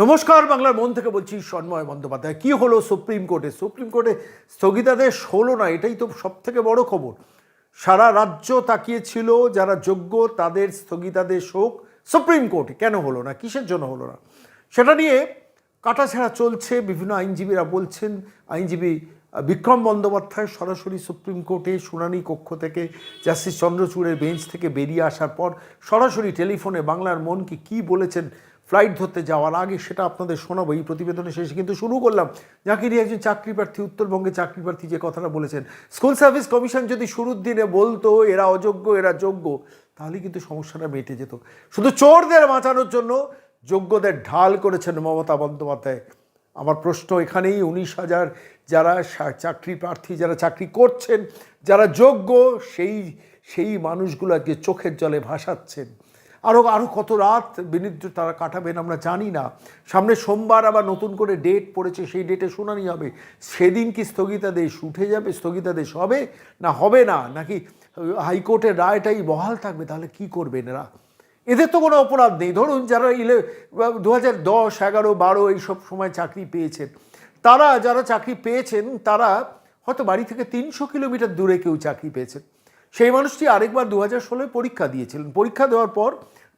নমস্কার, বাংলার মন থেকে বলছি সন্ময় বন্দ্যোপাধ্যায়। কি হলো সুপ্রিম কোর্টে? সুপ্রিম কোর্টে স্থগিতাদেশ হলো না, এটাই তো সব থেকে বড় খবর। সারা রাজ্য তাকিয়েছিল যারা যোগ্য, তাদের স্থগিতাদেশ হোক। সুপ্রিম কোর্টে কেন হলো না? কিসের জন্য হলো না? সেটা নিয়ে কাটাছেড়া চলছে, বিভিন্ন আইনজীবীরা বলছেন, আইনজীবী বিক্রম বন্দ্যোপাধ্যায় সরাসরি সুপ্রিম কোর্টে, শুনানি কক্ষ থেকে, জাস্টিস চন্দ্রচূড়ের বেঞ্চ থেকে বেরিয়ে আসার পর সরাসরি টেলিফোনে বাংলার মনকে কি বলেছেন ফ্লাইট ধরতে যাওয়ার আগে সেটা আপনাদের শোনাবো। এই প্রতিবেদনের শেষে কিন্তু শুরু করলাম। জাকিরি একজন চাকরি প্রার্থী উত্তরবঙ্গে চাকরি প্রার্থী যে কথাটা বলেছেন। স্কুল সার্ভিস কমিশন যদি শুরুর দিনে বলতো, এরা অযোগ্য, এরা যোগ্য তাহলে কিন্তু সমস্যাটা মেটে যেত। শুধু চোরদের বাঁচানোর জন্য যোগ্যদের ঢাল করেছেন মমতা বন্দ্যোপাধ্যায়। আমার প্রশ্ন এখানেই, উনিশ হাজার যারা চাকরি প্রার্থী, যারা চাকরি করছেন, যারা যোগ্য, সেই সেই মানুষগুলোকে চোখের জলে ভাসাচ্ছেন। আরও আরও কত রাত বিনিদ্র তারা কাটাবেন আমরা জানি না। সামনে সোমবার আবার নতুন করে ডেট পড়েছে, সেই ডেটে শুনানি হবে। সেদিন কি স্থগিতাদেশ উঠে যাবে, স্থগিতাদেশ হবে, না হবে না? নাকি হাইকোর্টের রায়টাই বহাল থাকবে? তাহলে কি করবেন এরা? এদের তো কোনো অপরাধ নেই। ধরুন যারা ইলে, দু হাজার দশ, এগারো, বারো এইসব সময় চাকরি পেয়েছেন, তারা যারা চাকরি পেয়েছেন, তারা হয়তো বাড়ি থেকে তিনশো কিলোমিটার দূরে কেউ চাকরি পেয়েছেন সেই মানুষটি আরেকবার দু হাজার পরীক্ষা দিয়েছিলেন। পরীক্ষা দেওয়ার পর,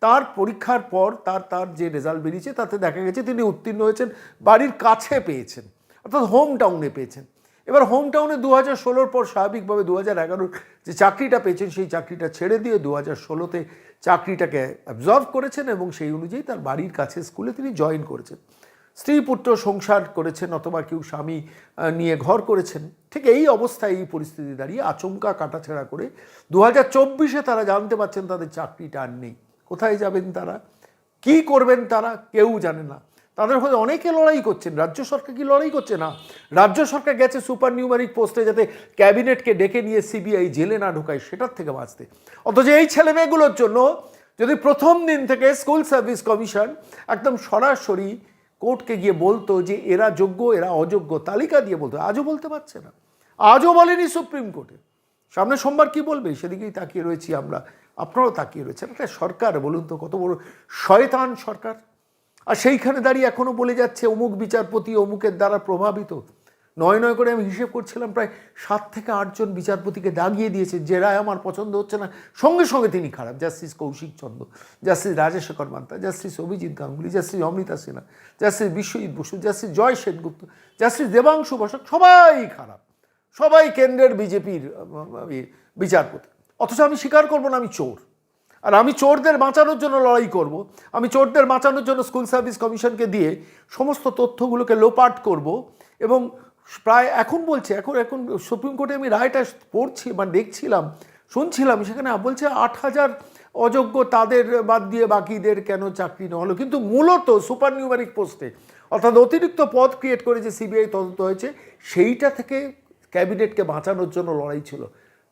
তার পরীক্ষার পর তার তার যে রেজাল্ট বেরিয়েছে, তাতে দেখা গেছে তিনি উত্তীর্ণ হয়েছেন, বাড়ির কাছে পেয়েছেন, অর্থাৎ হোম টাউনে পেয়েছেন। এবার হোম টাউনে দু হাজার ষোলোর পর স্বাভাবিকভাবে দু হাজার এগারোর যে চাকরিটা পেয়েছেন, সেই চাকরিটা ছেড়ে দিয়ে দু হাজার ষোলোতে চাকরিটাকে অ্যাবজর্ভ করেছেন এবং সেই অনুযায়ী তার বাড়ির কাছে স্কুলে তিনি জয়েন করেছেন। স্ত্রী পুত্র সংসার করেছেন অথবা কেউ স্বামী নিয়ে ঘর করেছেন, ঠিক এই অবস্থায় এই পরিস্থিতি দাঁড়িয়ে আচমকা কাটাছেড়া করে দু হাজার চব্বিশে তারা জানতে পারছেন তাদের চাকরিটা আর নেই। কোথায় যাবেন তারা? কি করবেন তারা? কেউ জানে না। তাদের হয়ে অনেকে লড়াই করছেন। রাজ্য সরকার কি লড়াই করছে? না। রাজ্য সরকার গেছে সুপার নিউমারিক পোস্টে যাতে ক্যাবিনেটকে ডেকে নিয়ে সিবিআই জেলে না ঢোকায়, সেটার থেকে বাঁচতে। অথচ এই ছেলে মেয়েগুলোর জন্য যদি প্রথম দিন থেকে স্কুল সার্ভিস কমিশন একদম সরাসরি কোর্টকে গিয়ে বলতো যে এরা যোগ্য, এরা অযোগ্য, তালিকা দিয়ে বলতো, আজও বলতে পারছে না। আজও বলেনি সুপ্রিম কোর্টে। সামনে সোমবার কি বলবে? সেদিকেই তাকিয়ে রয়েছি আমরা। আপনারাও তাকিয়ে রয়েছেন। একটা সরকার, বলুন তো, কত বড় শয়তান সরকার। আর সেইখানে দাঁড়িয়ে এখনও বলে যাচ্ছে, অমুক বিচারপতি অমুকের দ্বারা প্রভাবিত। নয় নয় করে আমি হিসেব করছিলাম, প্রায় সাত থেকে আটজন বিচারপতিকে দাগিয়ে দিয়েছে, যে রায় আমার পছন্দ হচ্ছে না। সঙ্গে সঙ্গে তিনি খারাপ, justice Kaushik Chandra, justice Rajasekhar Mantha, justice Abhijit Ganguly, justice Amrita Sinha justice Biswajit Basu, justice Jay Sengupta, justice Debangshu Basak, সবাই খারাপ। সবাই কেন্দ্রের বিজেপির বিচারপতি। অথচ আমি স্বীকার করব না, আমি চোর। আর আমি চোরদের বাঁচানোর জন্য লড়াই করব, আমি চোরদের বাঁচানোর জন্য স্কুল সার্ভিস কমিশনকে দিয়ে সমস্ত তথ্যগুলোকে লোপাট করব এবং প্রায় এখন বলছে, এখন এখন সুপ্রিম কোর্টে আমি রায়টা পড়ছি বা দেখছিলাম, শুনছিলাম, সেখানে বলছে আট হাজার অযোগ্য তাদের বাদ দিয়ে বাকিদের কেন চাকরি নেওয়া হলো। কিন্তু মূলত সুপার নিউমারিক পোস্টে অর্থাৎ অতিরিক্ত পদ ক্রিয়েট করে যে সিবিআই তদন্ত হয়েছে, সেইটা থেকে ক্যাবিনেটকে বাঁচানোর জন্য লড়াই ছিল।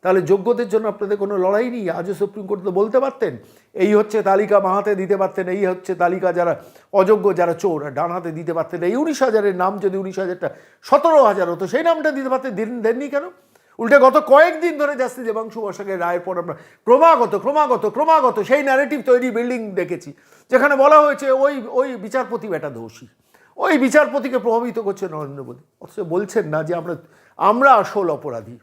তাহলে যোগ্যদের জন্য আপনাদের কোনো লড়াই নেই। আজও সুপ্রিম কোর্ট তো বলতে পারতেন, এই হচ্ছে তালিকা বাঁ হাতে দিতে পারতেন, এই হচ্ছে তালিকা যারা অযোগ্য, যারা চোর ডান হাতে দিতে পারতেন। এই উনিশ হাজারের নাম যদি উনিশ হাজারটা সতেরো হাজার হতো, সেই নামটা দিতে পারতেন, দিন দেননি কেন? উল্টে গত কয়েকদিন ধরে যাচ্ছি দেবাংশু বসাকের রায়ের পর আমরা ক্রমাগত ক্রমাগত ক্রমাগত সেই ন্যারেটিভ তৈরি বিল্ডিং দেখেছি, যেখানে বলা হয়েছে ওই ওই বিচারপতি বেটা দোষী। ওই বিচারপতিকে প্রভাবিত করছে নরেন্দ্র মোদী। অথচ বলছেন না যে আমরা আমরা আসল অপরাধী।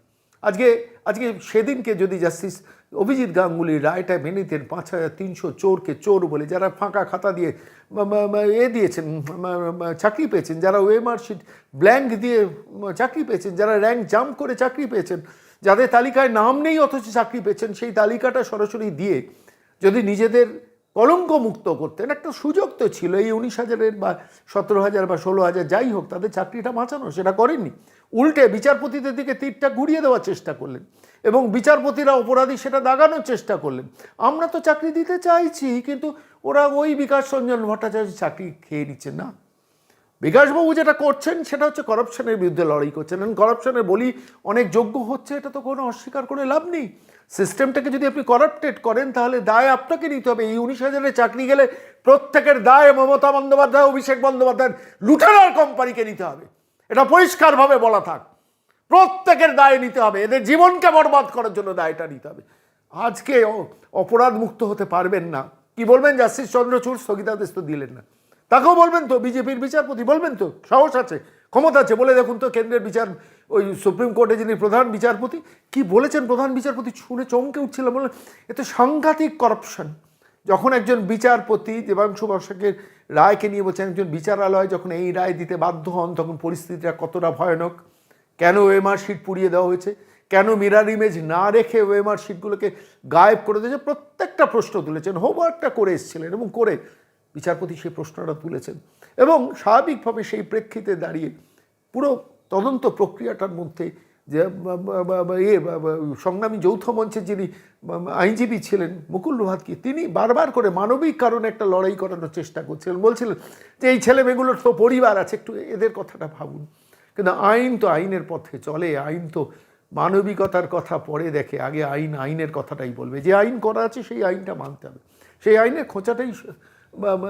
আজকে আজকে সেদিনকে যদি জাস্টিস অভিজিৎ গাঙ্গুলির রায়টা মেনে নিতেন পাঁচ হাজার তিনশো চোরকে চোর বলে, যারা ফাঁকা খাতা দিয়ে এ দিয়েছেন চাকরি পেয়েছেন, যারা ওয়েমার শিট ব্ল্যাঙ্ক দিয়ে চাকরি পেয়েছেন, যারা র্যাঙ্ক জাম্প করে চাকরি পেয়েছেন, যাদের তালিকায় নাম নেই অথচ চাকরি পেয়েছেন, সেই তালিকাটা সরাসরি দিয়ে যদি নিজেদের কলঙ্ক মুক্ত করতেন, একটা সুযোগ তো ছিল, এই উনিশ হাজারের বা সতেরো হাজার বা ষোলো হাজার যাই হোক, তাদের চাকরিটা বাঁচানো, সেটা করেননি। উল্টে বিচারপতিদের দিকে তীরটা ঘুরিয়ে দেওয়ার চেষ্টা করলেন এবং বিচারপতিরা অপরাধী সেটা দাগানোর চেষ্টা করলেন। আমরা তো চাকরি দিতে চাইছি, কিন্তু ওরা ওই বিকাশ রঞ্জন ভট্টাচার্য চাকরি খেয়ে নিচ্ছে না। বিকাশবাবু যেটা করছেন সেটা হচ্ছে করাপশনের বিরুদ্ধে লড়াই করছেন। এবং করাপশনের বলি অনেক যোগ্য হচ্ছে, এটা তো কোনো অস্বীকার করে লাভ নেই। সিস্টেমটাকে যদি আপনি করাপ্টেড করেন, তাহলে দায় আপনাকে নিতে হবে। এই উনিশ হাজারের চাকরি গেলে প্রত্যেকের দায় মমতা বন্দ্যোপাধ্যায়, অভিষেক বন্দ্যোপাধ্যায় লুটেরার কোম্পানিকে নিতে হবে। এটা পরিষ্কারভাবে বলা থাক। প্রত্যেকের দায় নিতে হবে। এদের জীবনকে বরবাদ করার জন্য দায়টা নিতে হবে। আজকে অপরাধ মুক্ত হতে পারবেন না। কি বলবেন? জাস্টিস চন্দ্রচূড় স্থগিতাদেশ তো দিলেন না। তাকেও বলবেন তো? বিজেপির বিচারপতি বলবেন তো? সাহস আছে, ক্ষমতা আছে। বলে দেখুন তো কেন্দ্রের বিচার, ওই সুপ্রিম কোর্টে যিনি প্রধান বিচারপতি, কি বলেছেন প্রধান বিচারপতি? শুনে চমকে উঠছিলাম বলে এ তো সাংঘাতিক করাপশন যখন একজন বিচারপতি দেবাংশু বসাকের রায়কে নিয়ে বলছেন, একজন বিচারালয় যখন এই রায় দিতে বাধ্য হন, তখন পরিস্থিতিটা কতটা ভয়ানক? কেন ওএমআর শিট পুড়িয়ে দেওয়া হয়েছে? কেন মিরার ইমেজ না রেখে ওএমআর শিটগুলোকে গায়েব করে দিয়েছে প্রত্যেকটা প্রশ্ন তুলেছেন, হোমওয়ার্কটা করে এসেছিলেন এবং করে বিচারপতি সেই প্রশ্নটা তুলেছেন। এবং স্বাভাবিকভাবে সেই প্রেক্ষিতে দাঁড়িয়ে পুরো তদন্ত প্রক্রিয়াটার মধ্যে যে, বা- ইয়ে সংগ্রামী যৌথ মঞ্চের যিনি আইনজীবী ছিলেন, মুকুল রোহাতকি তিনি বারবার করে মানবিক কারণে একটা লড়াই করানোর চেষ্টা করছিলেন। বলছিলেন যে, এই ছেলে মেয়েগুলোর তো পরিবার আছে, একটু এদের কথাটা ভাবুন। কিন্তু আইন তো আইনের পথে চলে, আইন তো মানবিকতার কথা পরে দেখে, আগে আইন, আইনের কথাটাই বলবে। যে আইন করা আছে, সেই আইনটা মানতে হবে। সেই আইনের খোঁচাটাই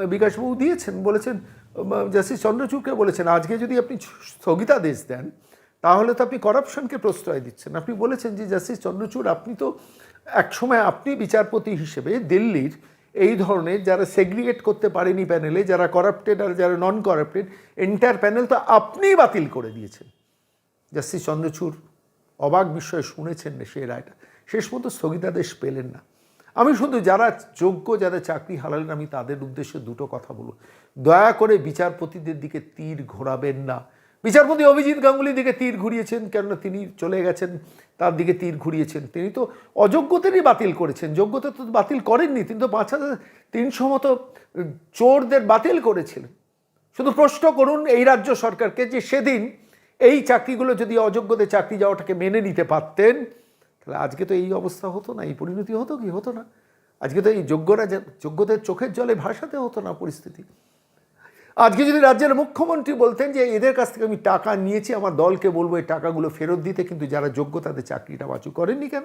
বিকাশবাবু দিয়েছেন, বলেছেন জাস্টিস চন্দ্রচূড়কে বলেছেন, আজকে যদি আপনি স্থগিতাদেশ দেন তাহলে তো আপনি করাপশনকে প্রশ্রয় দিচ্ছেন। আপনি বলেছেন যে, জাস্টিস চন্দ্রচূড়, আপনি তো একসময় আপনি বিচারপতি হিসেবে দিল্লির এই ধরনের যারা সেগ্রিগেট করতে পারেনি প্যানেলে যারা করাপ্টেড আর যারা নন করাপ্টেড এন্টায়ার প্যানেল তো আপনিই বাতিল করে দিয়েছেন। জাস্টিস চন্দ্রচূড় অবাক বিষয়ে শুনেছেন না সেই রায়টা। শেষ মতো স্থগিতাদেশ পেলেন না। আমি শুধু যারা যোগ্য, যারা চাকরি হারালেন, আমি তাদের উদ্দেশ্যে দুটো কথা বলব। দয়া করে বিচারপতিদের দিকে তীর ঘোরাবেন না। বিচারপতি অভিজিৎ গাঙ্গুলির দিকে তীর ঘুরিয়েছেন, কেননা তিনি চলে গেছেন, তার দিকে তীর ঘুরিয়েছেন। তিনি তো অযোগ্যদেরই বাতিল করেছেন, যোগ্যতা তো বাতিল করেননি, তিনি তো পাঁচ হাজার তিনশো মতো চোরদের বাতিল করেছিলেন। শুধু প্রশ্ন করুন, এই রাজ্য সরকারকে যে সেদিন এই চাকরিগুলো যদি অযোগ্যদের চাকরি যাওয়াটাকে মেনে নিতে পারতেন, তাহলে আজকে তো এই অবস্থা হতো না, এই পরিণতি হতো কি? হতো না। আজকে তো এই যোগ্যরা যোগ্যদের চোখের জলে ভাসাতে হতো না পরিস্থিতি। আজকে যদি রাজ্যের মুখ্যমন্ত্রী বলতেন যে এদের কাছ থেকে আমি টাকা নিয়েছি, আমার দলকে বলব এই টাকাগুলো ফেরত দিতে, কিন্তু যারা যোগ্য তাদের চাকরিটা বাঁচু করেননি কেন?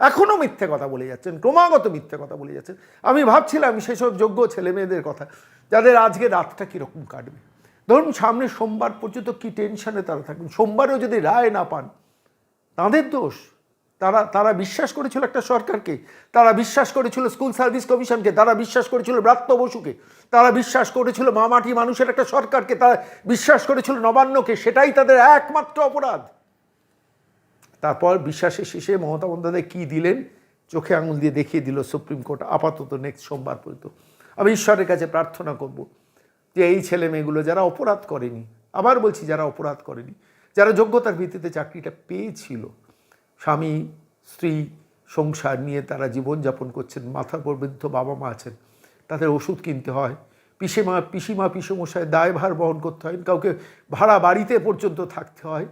এখনও মিথ্যে কথা বলে যাচ্ছেন, ক্রমাগত মিথ্যে কথা বলে যাচ্ছেন। আমি ভাবছিলাম সেসব যোগ্য ছেলে মেয়েদের কথা, যাদের আজকে রাতটা কীরকম কাটবে। ধরুন সামনে সোমবার পর্যন্ত কি টেনশনে তারা থাকবেন? সোমবারেও যদি রায় না পান, তাদের দোষ? তারা তারা বিশ্বাস করেছিল একটা সরকারকে, তারা বিশ্বাস করেছিল স্কুল সার্ভিস কমিশনকে তারা বিশ্বাস করেছিল ব্রাত্য বসুকে, তারা বিশ্বাস করেছিল মামাটি মানুষের একটা সরকারকে, তারা বিশ্বাস করেছিল নবান্নকে, সেটাই তাদের একমাত্র অপরাধ। তারপর বিশ্বাসের শেষে মমতা বন্দ্যোপাধ্যায় কী দিলেন? চোখে আঙুল দিয়ে দেখিয়ে দিল সুপ্রিম কোর্ট, আপাতত নেক্সট সোমবার পর্যন্ত। আমি ঈশ্বরের কাছে প্রার্থনা করব যে এই ছেলে মেয়েগুলো যারা অপরাধ করেনি, আবার বলছি যারা অপরাধ করেনি, যারা যোগ্যতার ভিত্তিতে চাকরিটা পেয়েছিল স্বামী, স্ত্রী, সংসার নিয়ে তারা জীবনযাপন করছেন মাথার উপর বৃদ্ধ বাবা মা আছেন। তাদের ওষুধ কিনতে হয়। পিসিমা পিসিমা পিসমশায় দায়ভার বহন করতে হয়। কাউকে ভাড়া বাড়িতে পর্যন্ত থাকতে হয়।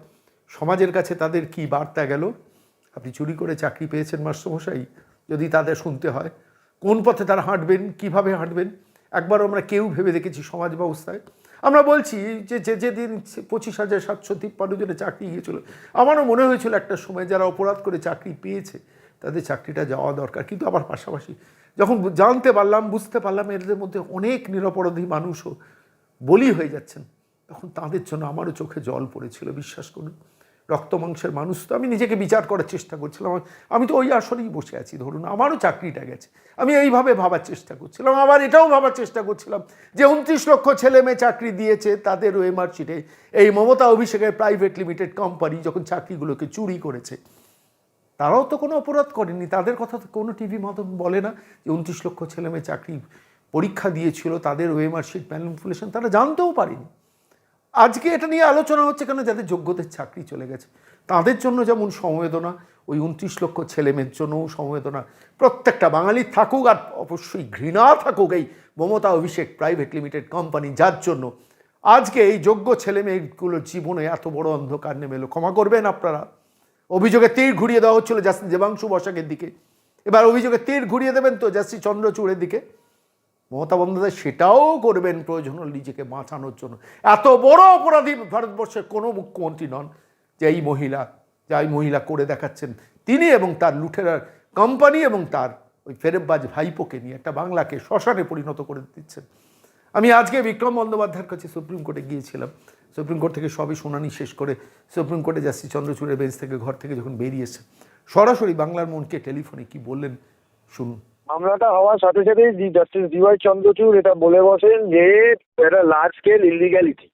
সমাজের কাছে তাদের কি বার্তা গেল? আপনি চুরি করে চাকরি পেয়েছেন মাস্টারমশাই, যদি তাদের শুনতে হয়। কোন পথে তারা হাঁটবেন? কীভাবে হাঁটবেন? একবার আমরা কেউ ভেবে দেখেছি সমাজ ব্যবস্থায়। আমরা বলছি যে যে যেদিন পঁচিশ হাজার সাতশো তিপ্পান্ন জনে চাকরি গিয়েছিল, আমারও মনে হয়েছিল একটা সময় যারা অপরাধ করে চাকরি পেয়েছে, তাদের চাকরিটা যাওয়া দরকার। কিন্তু আবার পাশাপাশি যখন জানতে পারলাম, বুঝতে পারলাম, এদের মধ্যে অনেক নিরপরাধী মানুষও বলি হয়ে যাচ্ছেন, তখন তাদের জন্য আমারও চোখে জল পড়েছিল, বিশ্বাস করুন। রক্ত মাংসের মানুষ তো আমি নিজেকে বিচার করার চেষ্টা করছিলাম। আমি- তো ওই আসরেই বসে আছি, ধরুন, আমারও চাকরিটা গেছে। আমি এইভাবে ভাবার চেষ্টা করছিলাম, আবার এটাও ভাবার চেষ্টা করছিলাম যে উনত্রিশ লক্ষ ছেলে মেয়ে চাকরি দিয়েছে তাদের ওএমআর শিটে এই মমতা অভিষেকের প্রাইভেট লিমিটেড কোম্পানি যখন চাকরিগুলোকে চুরি করেছে, তারাও তো কোনো অপরাধ করেনি। তাদের কথা তো কোনো টিভি মাধ্যম বলে না যে উনত্রিশ লক্ষ ছেলে মেয়ে চাকরি পরীক্ষা দিয়েছিল, তাদের ওএমআর শিট ম্যানিপুলেশন তারা জানতেও পারেনি। আজকে এটা নিয়ে আলোচনা হচ্ছে কেন? যাদের যোগ্যদের চাকরি চলে গেছে। তাদের জন্য যেমন সমবেদনা, ওই উনত্রিশ লক্ষ ছেলেমেয়ের জন্যও সমবেদনা। প্রত্যেকটা বাঙালি থাকুক আর অবশ্যই ঘৃণা থাকুক এই Mamata Abhishek private limited company, যার জন্য। আজকে এই যোগ্য ছেলেমেয়েগুলোর জীবনে এত বড় অন্ধকার নেমে এলো। ক্ষমা করবেন আপনারা। অভিযোগে তীর ঘুরিয়ে দেওয়া হচ্ছিল জাস্টিস দেবাংশু বসাকের দিকে। এবার অভিযোগে তীর ঘুরিয়ে দেবেন তো জাস্টিস চন্দ্রচূড়ের দিকে। মমতা বন্দ্যোপাধ্যায় সেটাও করবেন প্রয়োজন নিজেকে বাঁচানোর জন্য। এত বড় অপরাধী ভারতবর্ষের কোনো মুখ্যমন্ত্রী নন যে এই মহিলা, যা এই মহিলা করে দেখাচ্ছেন তিনি এবং তার লুঠেরার কোম্পানি এবং তার ওই ফেরেববাজ ভাইপোকে নিয়ে একটা বাংলাকে শ্মশানে পরিণত করে দিচ্ছেন। আমি আজকে বিক্রম বন্দ্যোপাধ্যায়ের কাছে সুপ্রিম কোর্টে গিয়েছিলাম। সুপ্রিম কোর্ট থেকে সবই শুনানি শেষ করে সুপ্রিম কোর্টে জাস্টিস চন্দ্রচূড়ের বেঞ্চ থেকে ঘর থেকে যখন বেরিয়েছে সরাসরি বাংলার মনকে টেলিফোনে কি বললেন শুনুন। মামলাটা হওয়ার সাথে সাথেই জাস্টিস ডিওয়াই চন্দ্রচূড় এটা বলে বসেন যে এটা লার্জ স্কেল ইলিগ্যালিটি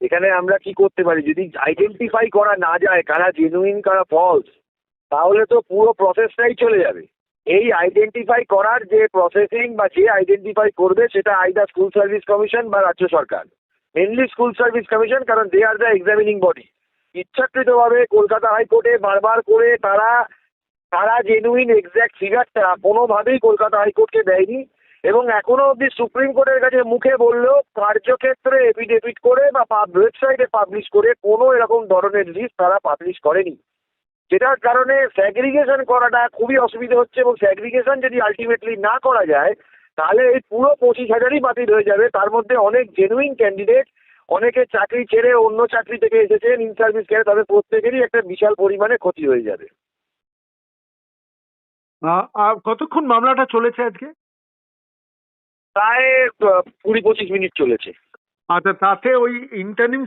এখানে আমরা কি করতে পারি? যদি আইডেন্টিফাই করা না যায়, কারা জেনুইন কারা ফলস তাহলে তো পুরো প্রসেসটাই চলে যাবে। এই আইডেন্টিফাই করার যে প্রসেসিং বা যে আইডেন্টিফাই করবে, সেটা আইদা স্কুল সার্ভিস কমিশন বা রাজ্য সরকার। মেনলি স্কুল সার্ভিস কমিশন কারণ they are the examining body ইচ্ছাকৃতভাবে কলকাতা হাইকোর্টে বারবার করে তারা তারা জেনুইন এক্স্যাক্ট ফিগারটা কোনোভাবেই কলকাতা হাইকোর্টকে দেয়নি এবং এখনও অবধি সুপ্রিম কোর্টের কাছে মুখে বললেও কার্যক্ষেত্রে এফিডেভিট করে বা ওয়েবসাইটে পাবলিশ করে কোনো এরকম ধরনের লিস্ট তারা পাবলিশ করেনি। যেটার কারণে স্যাগ্রিগেশন করাটা খুবই অসুবিধা হচ্ছে এবং স্যাগ্রিগেশন যদি আলটিমেটলি না করা যায়, তাহলে এই পুরো পঁচিশ হাজারই বাতিল হয়ে যাবে। তার মধ্যে অনেক জেনুইন ক্যান্ডিডেট অনেকে চাকরি ছেড়ে অন্য চাকরি থেকে এসেছেন ইন সার্ভিস করে তাদের প্রত্যেকেরই একটা বিশাল পরিমাণে ক্ষতি হয়ে যাবে। আর কতক্ষণ মামলাটা চলেছে আজকে? প্রায় কুড়ি পঁচিশ মিনিট চলেছে। আচ্ছা তাতে ওই ইন্টারনিম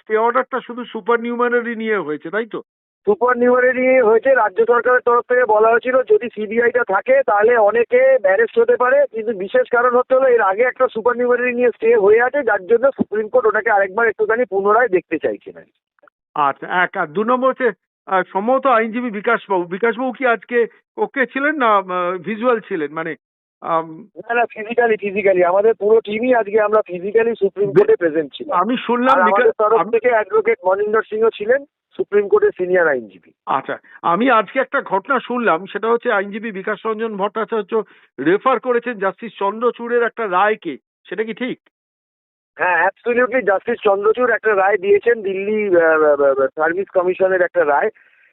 স্টে অর্ডারটা শুধু সুপার নিউমারি নিয়ে হয়েছে তাই তো? সুপার নিউমারি হয়েছে রাজ্য সরকারের তরফ থেকে বলা হয়েছিল যদি সিবিআইটা থাকে তাহলে অনেকে অ্যারেস্ট হতে পারে কিন্তু বিশেষ কারণ হচ্ছে হলো এর আগে একটা সুপার নিউমারি নিয়ে স্টে হয়ে আছে যার জন্য সুপ্রিম কোর্ট ওটাকে আরেকবার একটুখানি পুনরায় দেখতে চাইছেন আর কি। আচ্ছা এক আর দু নম্বর হচ্ছে সম্ভবত আইনজীবী বিকাশবাবু। বিকাশবাবু কি আজকে ওকে ছিলেন না ভিজুয়াল ছিলেন? মানে না না ফিজিক্যালি ফিজিক্যালি আমাদের পুরো টিমই আজকে আমরা ফিজিক্যালি সুপ্রিম কোর্টে প্রেজেন্ট ছিলাম। আমি শুনলাম আমাদের তরফ থেকে অ্যাডভোকেট মনিন্দর সিংও ছিলেন সুপ্রিম কোর্টের সিনিয়র আইনজীবী। আচ্ছা আমি আজকে একটা ঘটনা শুনলাম সেটা হচ্ছে আইনজীবী বিকাশ রঞ্জন ভট্টাচার্য রেফার করেছেন জাস্টিস চন্দ্রচূড়ের একটা রায়কে। সেটা কি ঠিক? হ্যাঁ অ্যাবসলিউটলি জাস্টিস চন্দ্রচূড় একটা রায় দিয়েছেন, দিল্লি সার্ভিস কমিশনের একটা রায়।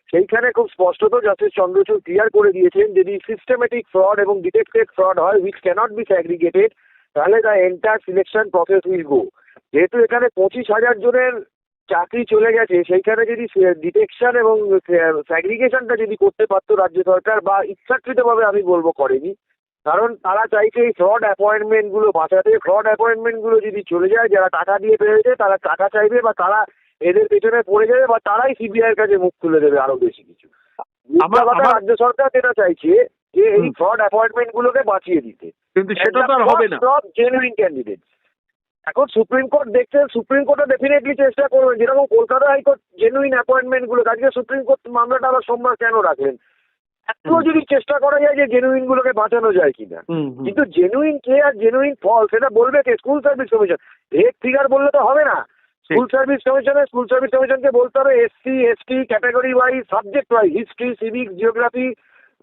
সেইখানে খুব স্পষ্টত জাস্টিস চন্দ্রচূড় ক্লিয়ার করে দিয়েছেন যদি সিস্টেমেটিক ফ্রড এবং ডিটেক্টেড ফ্রড হয় উইচ ক্যানট বি স্যাগ্রিগেটেড তাহলে the entire selection process will go যেহেতু এখানে পঁচিশ হাজার জনের চাকরি চলে গেছে, সেইখানে যদি ডিটেকশন এবং স্যাগ্রিগেশনটা যদি করতে পারতো রাজ্য সরকার, বা ইচ্ছাকৃতভাবে আমি বলব করেনি কারণ তারা চাইছে এই ফ্রড অ্যাপয়েন্টমেন্টগুলো বাঁচাতে। ফ্রড অ্যাপয়েন্টমেন্টগুলো যদি চলে যায় যারা টাকা দিয়ে পেয়েছে তারা টাকা চাইবে বা তারা এদের পেছনে পড়ে যাবে বা তারাই সিবিআই এর কাছে মুখ তুলে দেবে আরও বেশি কিছু। আমার- আমার- রাজ্য সরকার যেটা চাইছে যে এই ফ্রড অ্যাপয়েন্টমেন্ট গুলোকে বাঁচিয়ে দিতে। কিন্তু সেটা তো আর হবে না। জেনুইন ক্যান্ডিডেট এখন সুপ্রিম কোর্ট দেখছে সুপ্রিম কোর্টও ডেফিনেটলি চেষ্টা করবেন যেরকম কলকাতা হাইকোর্ট জেনুইন অ্যাপয়েন্টমেন্টগুলো আজকে সুপ্রিম কোর্ট মামলাটা আবার সোমবার কেন রাখলেন? একটু হুম। যদি চেষ্টা করা যায় যে জেনুইন গুলোকে বাঁচানো যায় কিনা। কিন্তু জেনুইন কে আর জেনুইন ফল সেটা বলবে কে? School service commission rate figure বললে তো হবে না। স্কুল সার্ভিস কমিশনে স্কুল সার্ভিস কমিশনকে বলতে হবে SC ST category wise subject wise history civics geography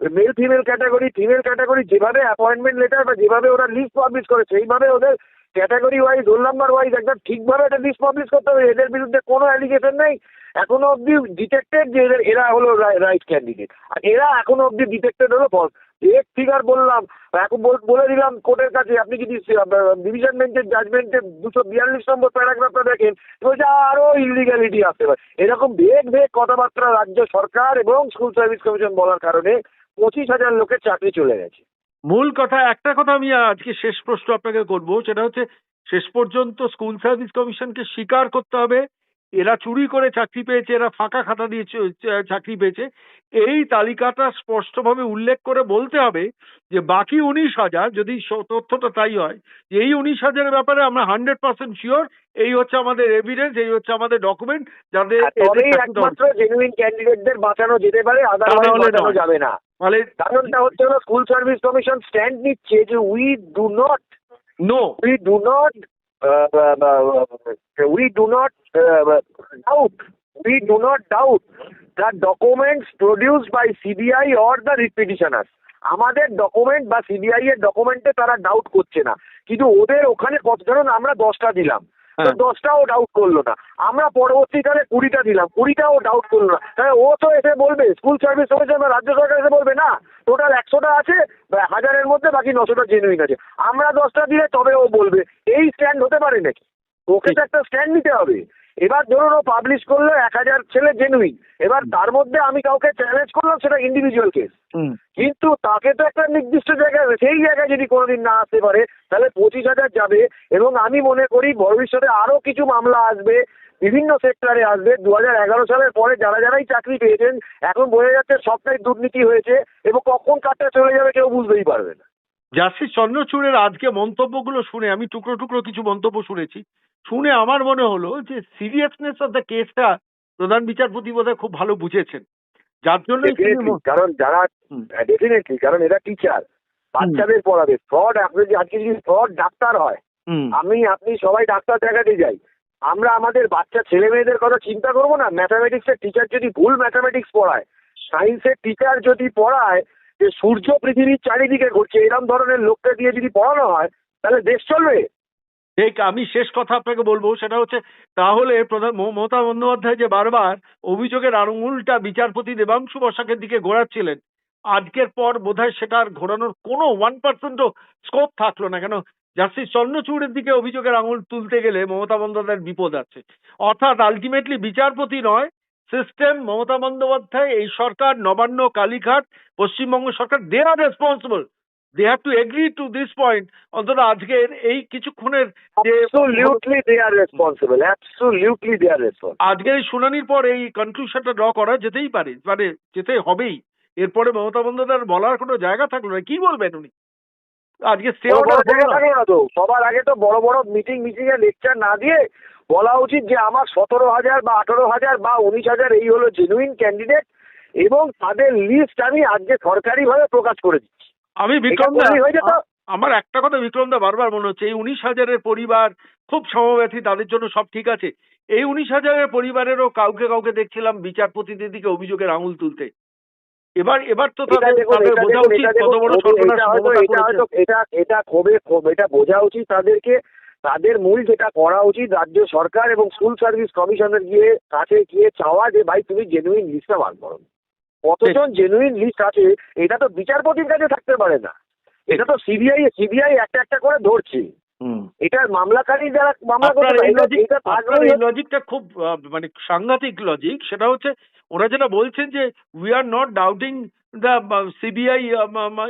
male female category female category যেভাবে অ্যাপয়েন্টমেন্ট লেটার বা যেভাবে ওরা লিস্ট পাবলিশ করে সেইভাবে ওদের category wise roll number wise একদম ঠিকভাবে একটা লিস্ট পাবলিশ করতে হবে। এদের বিরুদ্ধে কোনো অ্যালিগেশন নেই। এখনও অবধি ডিটেক্টেড যে এদের এরা হলো রাইট ক্যান্ডিডেট আর এরা এখনও অবধি ডিটেক্টেড হলো ফলস এক ফিগার বললাম, এখন বলে দিলাম কোর্টের কাছে, আপনি যদি ডিভিশন বেঞ্চের জাজমেন্টের দুশো বিয়াল্লিশ নম্বর প্যারাগ্রাফটা দেখেন বলছে আরও ইলিগ্যালিটি আসতে পারে। এরকম ভেগ ভেগ কথাবার্তা রাজ্য সরকার এবং স্কুল সার্ভিস কমিশন বলার কারণে পঁচিশ হাজার লোকের চাকরি চলে গেছে। মূল কথা, একটা কথা আমি আজকে শেষ প্রশ্ন আপনাকে করব, সেটা হচ্ছে শেষ পর্যন্ত স্কুল সার্ভিস কমিশনকে স্বীকার করতে হবে। এরা চুরি করে চাকরি পেয়েছে এরা ফাঁকা খাতা দিয়ে চাকরি পেয়েছে। এই তালিকাটা স্পষ্টভাবে উল্লেখ করে বলতে হবে যে বাকি উনিশ হাজার যদি তথ্যটা তাই হয় যে এই উনিশ হাজারের ব্যাপারে আমরা হান্ড্রেড পার্সেন্ট শিওর এই হচ্ছে আমাদের এভিডেন্স এই হচ্ছে আমাদের ডকুমেন্ট যাদের একমাত্র জেনুইন ক্যান্ডিডেটদের বাঁচানো যেতে পারে আদারওয়াইজ তাহলে বাঁচানো যাবে না। ফলে কারণটা হচ্ছে হলো স্কুল সার্ভিস কমিশন স্ট্যান্ড নিচ্ছে যে we do not know we do uh, we do not uh, doubt we do not doubt the documents produced by CBI or the writ petitioners আমাদের ডকুমেন্ট বা সিবিআই এর ডকুমেন্টে তারা doubt করছে না কিন্তু ওদের ওখানে কত ধরুন আমরা দশটা দিলাম তো হ্যাঁ। দশটাও ডাউট করল না। আমরা পরবর্তীকালে কুড়িটা দিলাম কুড়িটাও ডাউট করল না। হ্যাঁ ও তো এসে বলবে স্কুল সার্ভিস কমিশন বা রাজ্য সরকার এসে বলবে না টোটাল একশোটা আছে হাজারের মধ্যে বাকি নশোটা জেনুইন আছে। আমরা দশটা দিলে তবে ও বলবে এই স্ট্যান্ড হতে পারে নাকি? ওকে তো একটা স্ট্যান্ড নিতে হবে। এবার ধরুন ও পাবলিশ করল এক হাজার ছেলে জেনুইন এবার তার মধ্যে আমি কাউকে চ্যালেঞ্জ করলাম সেটা ইন্ডিভিজুয়াল কেস কিন্তু তাকে তো একটা নির্দিষ্ট জায়গায় সেই জায়গায় যদি কোনোদিন না আসতে পারে তাহলে পঁচিশ হাজার যাবে এবং আমি মনে করি ভবিষ্যতে আরও কিছু মামলা আসবে বিভিন্ন সেক্টরে আসবে। দু হাজার এগারো সালের পরে যারা যারাই চাকরি পেয়েছেন এখন বোঝা যাচ্ছে সবটাই দুর্নীতি হয়েছে এবং কখন কাটটা চলে যাবে কেউ বুঝতেই পারবে না। জাস্টিস চন্দ্রচূড়ের আজকে মন্তব্যগুলো শুনে আমি টুকরো টুকরো কিছু মন্তব্য শুনেছি। শুনে আমার মনে হলো যে সিরিয়াসনেস অফ দ্য কেসটা প্রধান বিচারপতি বোধহয় খুব ভালো বুঝেছেন। যার ম- কারণ যারা। ডেফিনেটলি কারণ এরা টিচার বাচ্চাদের পড়াবে। ফ্রড আপনি আজকে যদি ফ্রড ডাক্তার হয় আমি আপনি সবাই ডাক্তার দেখাতে যাই। আমরা আমাদের বাচ্চা ছেলে মেয়েদের কথা চিন্তা করব না? ম্যাথামেটিক্সের টিচার যদি ভুল ম্যাথামেটিক্স পড়ায় সায়েন্সের টিচার যদি পড়ায় যে সূর্য পৃথিবীর চারিদিকে ঘুরছে এরকম ধরনের লোককে দিয়ে যদি পড়ানো হয় তাহলে দেশ চলবে? ঠিক আমি শেষ কথা আপনাকে বলব, সেটা হচ্ছে তাহলে প্রধান মমতা বন্দ্যোপাধ্যায় যে বারবার অভিযোগের আঙুলটা বিচারপতি দেবাংশু বসাকের দিকে ঘোরাচ্ছিলেন, আজকের পর বোধহয় সেটা আর ঘোরানোর কোনো ওয়ান পার্সেন্টও স্কোপ থাকল না। কেন? জাস্টিস চন্দ্রচূড়ের দিকে অভিযোগের আঙুল তুলতে গেলে মমতা বন্দ্যোপাধ্যায়ের বিপদ আছে। অর্থাৎ আলটিমেটলি বিচারপতি নয় সিস্টেম মমতা বন্দ্যোপাধ্যায়, এই সরকার নবান্ন, কালীঘাট, পশ্চিমবঙ্গ সরকার they are responsible they have to agree to this point অন্তত আজকের এই কিছুক্ষণের absolutely they are responsible absolutely they are responsible আজকের এই শুনানির পর এই কনক্লুশনটা ড্র করা যেতেই পারে মানে যেতে হবেই। এরপরে মমতা বন্দ্যোপাধ্যায়ের বলার কোনো জায়গা থাকল না। কি বলবেন উনি? আজকে অর্ডার জায়গা থাকল না তো। সবার আগে তো বড় বড় মিটিং মিটিং এ লেকচার না দিয়ে বলা উচিত যে আমার সতেরো হাজার বা আঠারো হাজার বা উনিশ হাজার এই হলো জেনুইন ক্যান্ডিডেট এবং তাদের লিস্ট আমি আজকে সরকারিভাবে প্রকাশ করে দিচ্ছি আমি বিক্রম আমার একটা কথা বিক্রম দা বারবার মনে হচ্ছে এই উনিশ হাজারের পরিবার খুব সমব্যথী তাদের জন্য সব ঠিক আছে। এই উনিশ হাজারের পরিবারেরও কাউকে কাউকে দেখছিলাম বিচারপতিদের দিকে অভিযোগের আঙুল তুলতে। এবার এবার তো বোঝা উচিত এটা কত বড় এটা খুব এটা বোঝা উচিত তাদেরকে তাদের মূল যেটা করা উচিত রাজ্য সরকার এবং স্কুল সার্ভিস কমিশনের গিয়ে কাছে গিয়ে চাওয়া যে ভাই তুমি জেনুইন লিস্টটা বার করো কতজন জেনুইন লিস্ট আছে এটা তো বিচারপতির কাছে থাকতে পারে না। এটা তো সিবিআই সিবিআই একটা একটা করে ধরছে। এটা মামলাকারী যারা মামলা এই এই লজিকটা খুব মানে সাংঘাতিক লজিক সেটা হচ্ছে ওরা যেটা বলছেন যে we are not doubting the CBI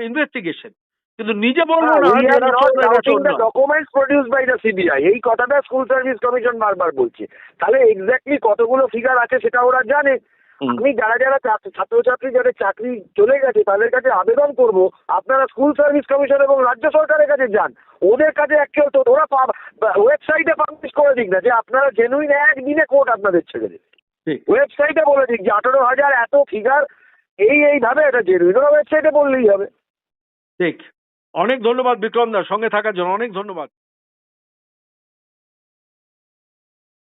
investigation কিন্তু নিজে বলব না we যে are এরা not চোর না, এরা doubting চোর the না। documents produced by the CBI এই কথাটা স্কুল সার্ভিস কমিশন বারবার বলছে। তাহলে এক্স্যাক্টলি কতগুলো ফিগার আছে সেটা ওরা জানে। আমি যারা যারা ছাত্রছাত্রী যাদের চাকরি চলে গেছে তাদের কাছে আবেদন করব। আপনারা স্কুল সার্ভিস কমিশন এবং রাজ্য সরকারের কাছে যান। ওদের কাছে এককেও তো ওরা ওয়েবসাইটে পাবলিশ করে দিক না যে আপনারা জেনুইন একদিনে কোর্ট আপনাদের ছেড়ে ঠিক। ওয়েবসাইটে বলে দিক যে আঠারো হাজার এত ফিগার এই এইভাবে এটা জেনুইন ওরা ওয়েবসাইটে বললেই হবে। ঠিক। অনেক ধন্যবাদ বিক্রম দা সঙ্গে থাকার জন্য অনেক ধন্যবাদ।